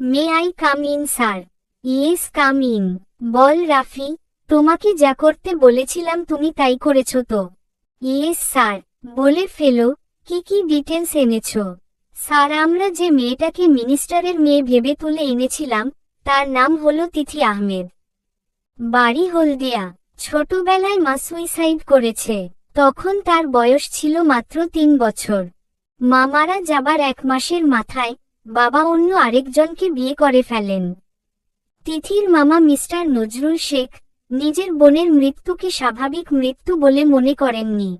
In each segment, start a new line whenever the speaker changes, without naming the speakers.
May I come in sir yes come in বল, রাফি। তোমাকে যা করতে বলেছিলাম তুমি তাই করেছ তো? ইয়েস স্যার বলে ফেলো, কি কি ডিটেলস এনেছ? স্যার, আমরা যে মেয়েটাকে মিনিস্টারের মেয়ে ভেবে তুলে এনেছিলাম, তার নাম হলো তিথি আহমেদ। বাড়ি হলদিয়া। ছোটবেলায় মা সুইসাইড করেছে। তখন তার বয়স ছিল মাত্র তিন বছর। মা মারা যাবার এক মাসের মাথায় বাবা অন্য আরেকজনকে বিয়ে করে ফেলেন। তিথির মামা মিস্টার নজরুল শেখ নিজের বোনের মৃত্যুকে স্বাভাবিক মৃত্যু বলে মনে করেননি।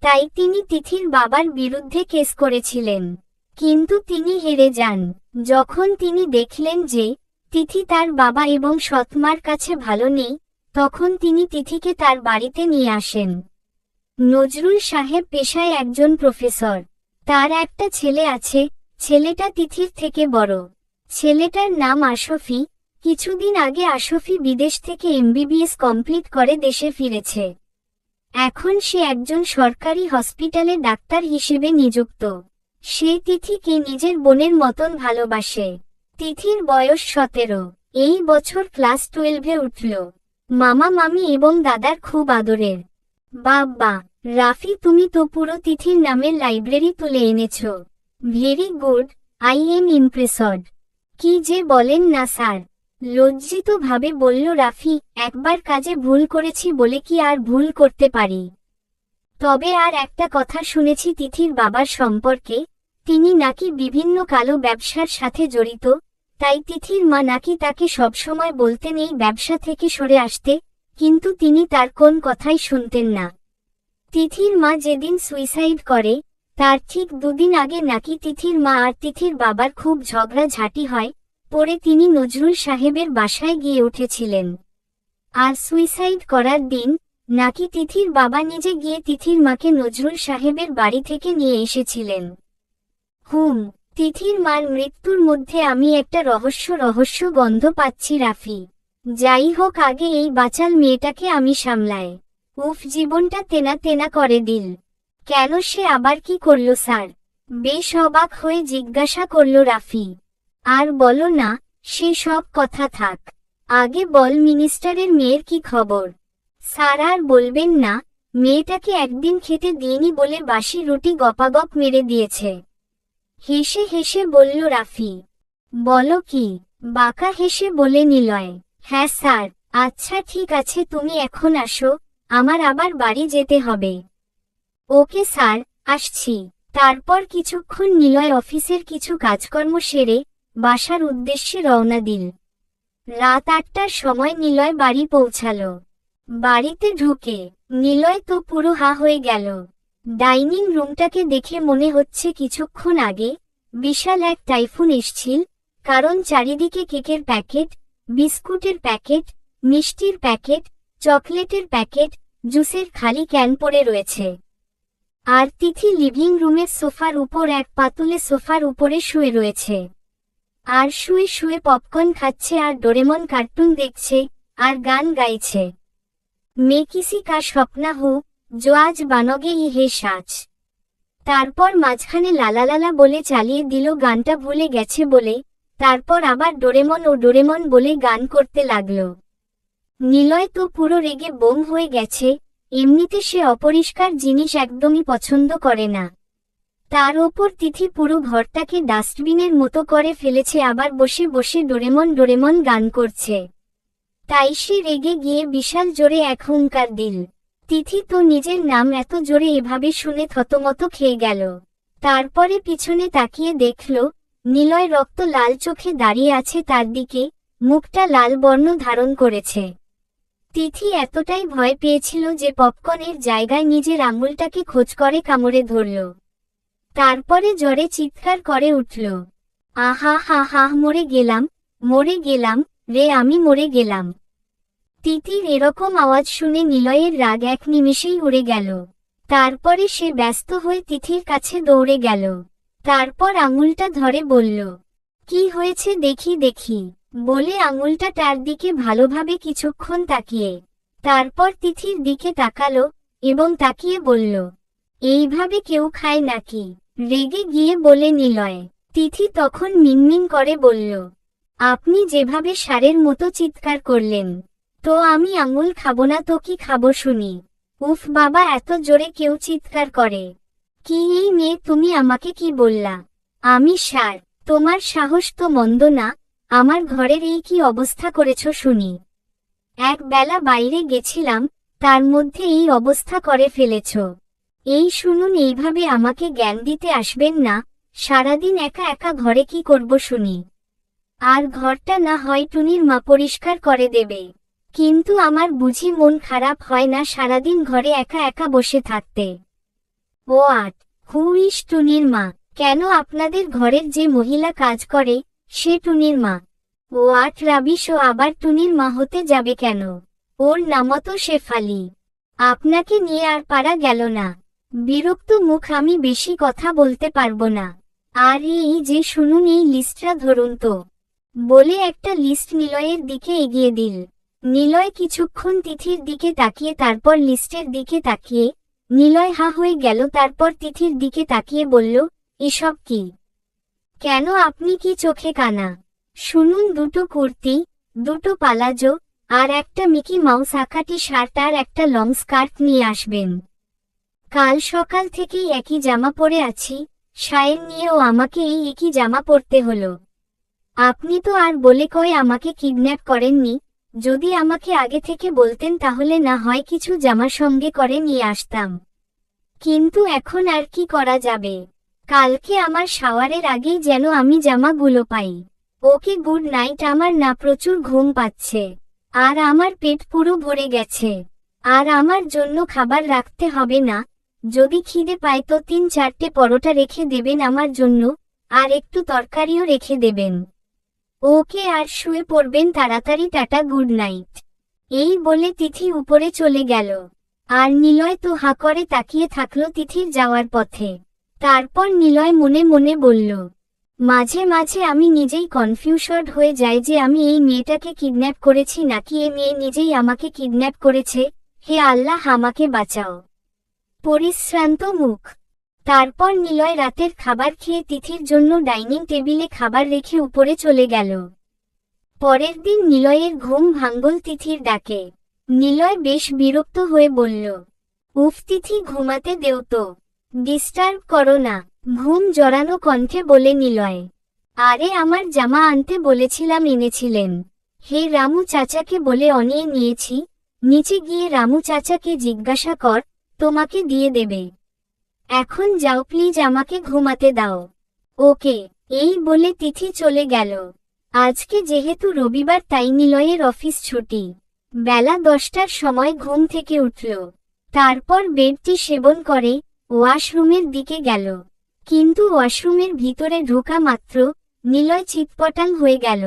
তাই তিনি তিথির বাবার বিরুদ্ধে কেস করেছিলেন। কিন্তু তিনি হেরে যান। যখন তিনি দেখলেন যে তিথি তার বাবা এবং সৎমার কাছে ভালো নেই, তখন তিনি তিথিকে তার বাড়িতে নিয়ে আসেন। নজরুল সাহেব পেশায় একজন প্রফেসর। তার একটা ছেলে আছে ছেলেটা তিথির থেকে বড়। ছেলেটার নাম আশফি। কিছুদিন আগে আশফি বিদেশ থেকে এমবিবিএস কমপ্লিট করে দেশে ফিরেছে। এখন সে একজন সরকারি হসপিটালে ডাক্তার হিসেবে নিযুক্ত। সে তিথিকে নিজের বোনের মতন ভালোবাসে। তিথির বয়স সতেরো। এই বছর ক্লাস টুয়েলভে উঠল। মামা, মামি এবং দাদার খুব আদরের। বাবা রাফি, তুমি তো পুরো তিথির নামের লাইব্রেরি তুলে এনেছ। Very good I am impressed কি যে বলেন না, স্যার। লজ্জিত ভাবে বলল রাফি, একবার কাজে ভুল করেছি বলে কি আর ভুল করতে পারি? তবে আর একটা কথা শুনেছি, তিথির বাবার সম্পর্কে। তিনি নাকি বিভিন্ন কালো ব্যবসার সাথে জড়িত, তাই তিথির মা নাকি তাকে সবসময় বলতেন এই ব্যবসা থেকে সরে আসতে, কিন্তু তিনি তার কোন কথাই শুনতেন না। তিথির মা যেদিন সুইসাইড করে তার ঠিক দুদিন আগে নাকি তিথির মা আর তিথির বাবার খুব ঝগড়াঝাটি হয়, পরে তিনি নজরুল সাহেবের বাসায় গিয়ে উঠেছিলেন। আর সুইসাইড করার দিন, নাকি তিথির বাবা নিজে গিয়ে তিথির মাকে নজরুল সাহেবের বাড়ি থেকে নিয়ে এসেছিলেন। হুম, তিথির মার মৃত্যুর মধ্যে আমি একটা রহস্য রহস্য গন্ধ পাচ্ছি রাফি। যাই হোক আগে এই বাচাল মেয়েটাকে আমি সামলায় উফ, জীবনটা তেনা তেনা করে দিল। কেন সে আবার কি করল, স্যার? বেশ অবাক হয়ে জিজ্ঞাসা করল রাফি। আর বলো না, সে সব কথা থাক। আগে বল মিনিস্টারের মেয়ের কি খবর? স্যার, আর বলবেন না, মেয়েটাকে একদিন খেতে দিইনি বলে বাসি রুটি গপাগপ মেরে দিয়েছে। হেসে হেসে বলল রাফি। বলো কি, বাঁকা হেসে বলে নিলয়। হ্যাঁ স্যার। আচ্ছা ঠিক আছে, তুমি এখন আসো, আমার আবার বাড়ি যেতে হবে। ওকে স্যার, আসছি। তারপর কিছুক্ষণ নিলয় অফিসের কিছু কাজকর্ম সেরে বাসার উদ্দেশ্যে রওনা দিল। রাত আটটার সময় নিলয় বাড়ি পৌঁছালো। বাড়িতে ঢুকে নিলয় তো পুরো হা হয়ে গেল। ডাইনিং রুমটাকে দেখে মনে হচ্ছে কিছুক্ষণ আগে বিশাল এক টাইফুন এসছিল, কারণ চারিদিকে কেকের প্যাকেট, বিস্কুটের প্যাকেট, মিষ্টির প্যাকেট, চকলেটের প্যাকেট, জুসের খালি ক্যান পড়ে রয়েছে। আর তিথি লিভিং রুমের সোফার উপর এক পাতুলে সোফার উপরে শুয়ে রয়েছে। আর শুয়ে শুয়ে পপকর্ন খাচ্ছে আর ডোরেমন কার্টুন দেখছে, আর গান গাইছে। মে কিসি কা স্বপ্না হু, জো আজ বানগে ই হে সাজ। তারপর মাঝখানে লালালালা বলে চালিয়ে দিল, গানটা ভুলে গেছে বলে। তারপর আবার ডোরেমন ও ডোরেমন বলে গান করতে লাগল। নিলয় তো পুরো রেগে বোম হয়ে গেছে এমনিতে সে অপরিষ্কার জিনিস একদমই পছন্দ করে না। তার ওপর তিথি পুরো ঘরটাকে ডাস্টবিনের মতো করে ফেলেছে, আবার বসে বসে ডোরেমন ডোরেমন গান করছে। তাই সে রেগে গিয়ে বিশাল জোরে এক হুঙ্কার দিল। তিথি তো নিজের নাম এত জোরে এভাবে শুনে থতমত খেয়ে গেল। তারপরে পিছনে তাকিয়ে দেখল, নিলয় রক্ত লাল চোখে দাঁড়িয়ে আছে তার দিকে, মুখটা লাল বর্ণ ধারণ করেছে। তিথি এতটাই ভয় পেয়েছিল যে পপকর্নের জায়গায় নিজের আঙুলটাকে খোঁজ করে কামড়ে ধরল। তারপরে জ্বরে চিৎকার করে উঠল। আহা, হা হা, মরে গেলাম মরে গেলাম, রে, আমি মরে গেলাম। তিতির এরকম আওয়াজ শুনে নিলয়ের রাগ এক নিমেষেই উড়ে গেল। তারপরে সে ব্যস্ত হয়ে তিথির কাছে দৌড়ে গেল। তারপর আঙুলটা ধরে বলল, কি হয়েছে দেখি দেখি। বলে আঙুলটা তার দিকে ভালোভাবে কিছুক্ষণ তাকিয়ে, তারপর তিথির দিকে তাকালো এবং তাকিয়ে বলল, এইভাবে কেউ খায় নাকি? রেগে গিয়ে বলে নিলয়। তিথি তখন মিনমিন করে বলল, আপনি যেভাবে সারের মতো চিৎকার করলেন, তো আমি আঙুল খাব না, তো কি খাব শুনি? উফ বাবা, এত জোরে কেউ চিৎকার করে। কি এই মেয়ে, তুমি আমাকে কি বললা? আমি সার, তোমার সাহস তো মন্দ না আমার ঘরের এই কি অবস্থা করেছ শুনি। এক বেলা বাইরে গেছিলাম, তার মধ্যে এই অবস্থা করে ফেলেছ। এই শুনুন, এইভাবে আমাকে জ্ঞান দিতে আসবেন না, সারাদিন একা একা ঘরে কি করব শুনি। আর ঘরটা না হয় টুনির মা পরিষ্কার করে দেবে। কিন্তু আমার বুঝি মন খারাপ হয় না সারাদিন ঘরে একা একা বসে থাকতে। ও আট হু ইস টুনির মা, কেন আপনাদের ঘরের যে মহিলা কাজ করে সে টুনির মা। ও আট রাবিশ ও আবার টুনির মা হতে যাবে কেন? ওর নামতো শেফালি আপনাকে নিয়ে আর পারা গেল না। বিরক্ত মুখ আমি বেশি কথা বলতে পারব না। আর এই যে শুনুন এই লিস্টটা ধরুন তো। বলে একটা লিস্ট নিলয়ের দিকে এগিয়ে দিল। নিলয় কিছুক্ষণ তিথির দিকে তাকিয়ে তারপর লিস্টের দিকে তাকিয়ে, নিলয় হা হয়ে গেল তারপর তিথির দিকে তাকিয়ে বলল, এসব কি? কেন আপনি কি চোখে কানা? শুনুন দুটো কুর্তি, দুটো পালাজো, আর একটা মিকি মাউস আকাটি শার্ট আর একটা লং স্কার্ট নিয়ে আসবেন। কাল সকাল থেকেই একই জামা পরে আছি সায়ের নিয়েও আমাকে এই একই জামা পরতে হলো। আপনি তো আর বলে কয়ে আমাকে কিডন্যাপ করেননি, যদি আমাকে আগে থেকে বলতেন তাহলে না হয় কিছু জামা সঙ্গে করে নিয়ে আসতাম। কিন্তু এখন আর কি করা যাবে? কালকে আমার শাওয়ারের আগেই যেন আমি জামাগুলো পাই। ওকে গুড নাইট, আমার না প্রচুর ঘুম পাচ্ছে। আর আমার পেট পুরো ভরে গেছে। আর আমার জন্য খাবার রাখতে হবে না। যদি খিদে পায় তো তিন চারটে পরোটা রেখে দেবেন আমার জন্য, আর একটু তরকারিও রেখে দেবেন। ওকে আর শুয়ে পড়বেন তাড়াতাড়ি, টাটা, গুড নাইট। এই বলে তিথি উপরে চলে গেল। আর নিলয় তো হা করে তাকিয়ে থাকল তিথির যাওয়ার পথে। তারপর নিলয় মনে মনে বলল, মাঝে মাঝে আমি নিজেই কনফিউশড হয়ে যাই যে আমি এই মেয়েটাকে কিডন্যাপ করেছি নাকি এ মেয়ে নিজেই আমাকে কিডন্যাপ করেছে, হে আল্লাহ আমাকে বাঁচাও। পরিশ্রান্ত মুখ। তারপর নিলয় রাতের খাবার খেয়ে তিথির জন্য ডাইনিং টেবিলে খাবার রেখে উপরে চলে গেল। পরের দিন নিলয়ের ঘুম ভাঙ্গল তিথির ডাকে। নিলয় বেশ বিরক্ত হয়ে বলল, উফ, তিথি, ঘুমাতে দেও তো। ডিস্টার্ব করো না। ঘুম জড়ানো কণ্ঠে বলে নিলয়। আরে আমার জামা আনতে বলেছিলাম, এনেছিলেন। হে রামু চাচাকে বলে অনিয়ে নিয়েছি। নিচে গিয়ে রামু চাচাকে জিজ্ঞাসা কর, তোমাকে দিয়ে দেবে। এখন যাও প্লিজ আমাকে ঘুমাতে দাও। ওকে, এই বলে তিথি চলে গেল। আজকে যেহেতু রবিবার, তাই নিলয়ের অফিস ছুটি। বেলা দশটার সময় ঘুম থেকে উঠল। তারপর বেডটি সেবন করে ওয়াশরুমের দিকে গেল। কিন্তু ওয়াশরুমের ভিতরে ঢোকা মাত্র নিলয় চিৎপটাং হয়ে গেল।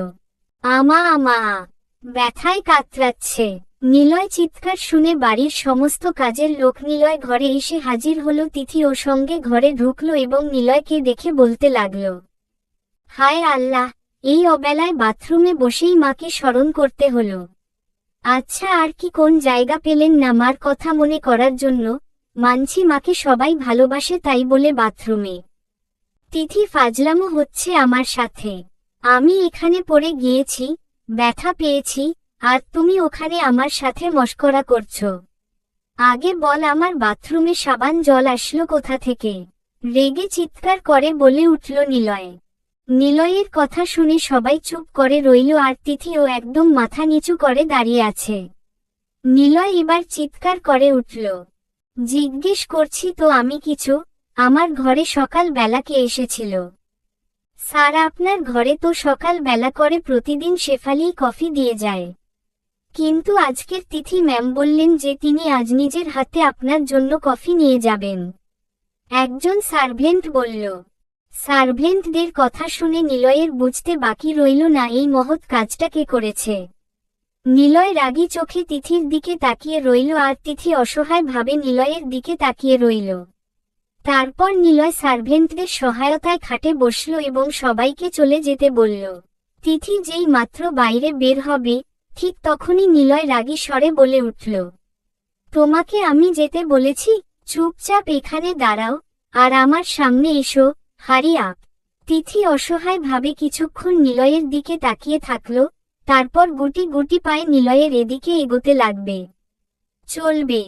আমা আমা, ব্যথায় কাতরাচ্ছে। নিলয় চিৎকার শুনে বাড়ির সমস্ত কাজের লোক নিলয় ঘরে এসে হাজির হলো তিথি ও সঙ্গে ঘরে ঢুকল এবং নিলয়কে দেখে বলতে লাগল, হায় আল্লাহ, এই অবেলায় বাথরুমে বসেই মাকে স্মরণ করতে হলো। আচ্ছা আর কি কোন জায়গা পেলেন না মার কথা মনে করার জন্য? মানছি মাকে সবাই ভালোবাসে তাই বলে বাথরুমে। তিথি ফাজলামো হচ্ছে আমার সাথে। আমি এখানে পড়ে গিয়েছি, ব্যথা পেয়েছি, আর তুমি ওখানে আমার সাথে মস্করা করছ। আগে বল আমার বাথরুমে সাবান জল আসলো কোথা থেকে? রেগে চিৎকার করে বলে উঠল নিলয়। নিলয়ের কথা শুনে সবাই চুপ করে রইল আর তিথিও একদম মাথা নিচু করে দাঁড়িয়ে আছে। নিলয় এবার চিৎকার করে উঠল জিজ্ঞেস করছি তো আমি কিছু, আমার ঘরে সকাল বেলাকে এসেছিল? স্যার, আপনার ঘরে তো সকাল বেলা করে প্রতিদিন শেফালি কফি দিয়ে যায়। কিন্তু আজকের তিথি ম্যাম বললেন যে তিনি আজ নিজের হাতে আপনার জন্য কফি নিয়ে যাবেন। একজন সার্ভেন্ট বলল। সার্ভেন্টদের কথা শুনে নিলয়ের বুঝতে বাকি রইল না, এই মহৎ কাজটা কে করেছে? নিলয় রাগী চোখে তিথির দিকে তাকিয়ে রইল আর তিথি অসহায় ভাবে নিলয়ের দিকে তাকিয়ে রইল। তারপর নিলয় সার্ভেন্টদের সহায়তায় খাটে বসল এবং সবাইকে চলে যেতে বলল, তিথি যেই মাত্র বাইরে বের হবে, ঠিক তখনই নিলয় রাগী স্বরে বলে উঠল, তোমাকে আমি যেতে বলেছি, চুপচাপ এখানে দাঁড়াও, আর আমার সামনে এসো হারি আপ তিথি অসহায় ভাবে কিছুক্ষণ নিলয়ের দিকে তাকিয়ে থাকল তারপর গুটি গুটি পায়ে নিলয়ের এদিকে এগোতে লাগবে। চলবে।